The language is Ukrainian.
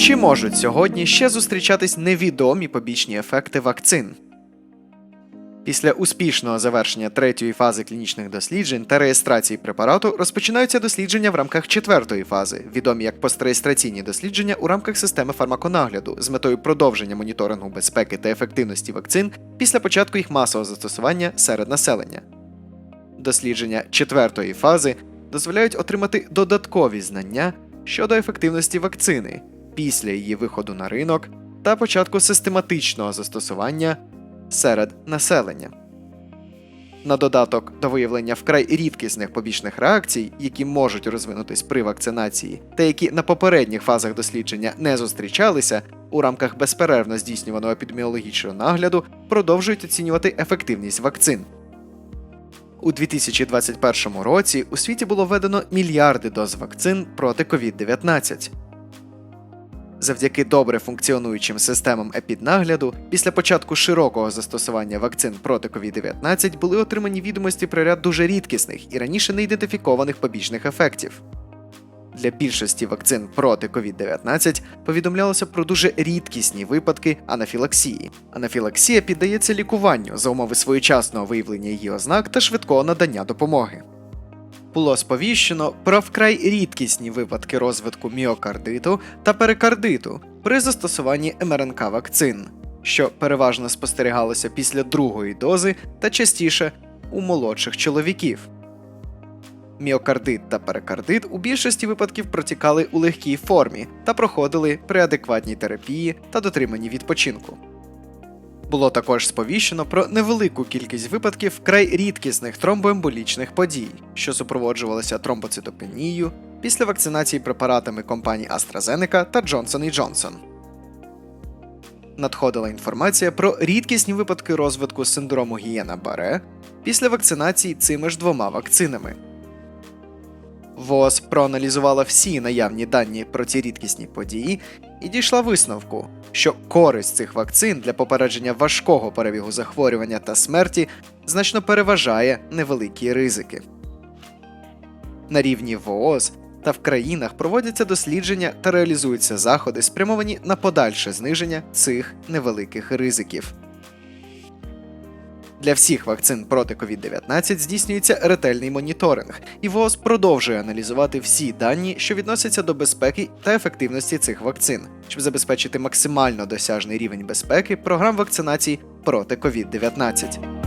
Чи можуть сьогодні ще зустрічатись невідомі побічні ефекти вакцин? Після успішного завершення третьої фази клінічних досліджень та реєстрації препарату розпочинаються дослідження в рамках четвертої фази, відомі як постреєстраційні дослідження у рамках системи фармаконагляду з метою продовження моніторингу безпеки та ефективності вакцин після початку їх масового застосування серед населення. Дослідження четвертої фази дозволяють отримати додаткові знання щодо ефективності вакцини після її виходу на ринок та початку систематичного застосування серед населення. На додаток до виявлення вкрай рідкісних побічних реакцій, які можуть розвинутись при вакцинації, та які на попередніх фазах дослідження не зустрічалися, у рамках безперервно здійснюваного епідеміологічного нагляду продовжують оцінювати ефективність вакцин. У 2021 році у світі було введено мільярди доз вакцин проти COVID-19. Завдяки добре функціонуючим системам епіднагляду, після початку широкого застосування вакцин проти COVID-19 були отримані відомості про ряд дуже рідкісних і раніше не ідентифікованих побічних ефектів. Для більшості вакцин проти COVID-19 повідомлялося про дуже рідкісні випадки анафілаксії. Анафілаксія піддається лікуванню за умови своєчасного виявлення її ознак та швидкого надання допомоги. Було сповіщено про вкрай рідкісні випадки розвитку міокардиту та перикардиту при застосуванні МРНК вакцин, що переважно спостерігалося після другої дози та частіше у молодших чоловіків. Міокардит та перикардит у більшості випадків протікали у легкій формі та проходили при адекватній терапії та дотриманні відпочинку. Було також сповіщено про невелику кількість випадків вкрай рідкісних тромбоемболічних подій, що супроводжувалися тромбоцитопенією після вакцинації препаратами компаній AstraZeneca та Johnson Johnson. Надходила інформація про рідкісні випадки розвитку синдрому гієна Баре після вакцинації цими ж двома вакцинами. ВООЗ проаналізувала всі наявні дані про ці рідкісні події і дійшла висновку, що користь цих вакцин для попередження важкого перебігу захворювання та смерті значно переважає невеликі ризики. На рівні ВООЗ та в країнах проводяться дослідження та реалізуються заходи, спрямовані на подальше зниження цих невеликих ризиків. Для всіх вакцин проти COVID-19 здійснюється ретельний моніторинг, і ВООЗ продовжує аналізувати всі дані, що відносяться до безпеки та ефективності цих вакцин, щоб забезпечити максимально досяжний рівень безпеки програм вакцинації проти COVID-19.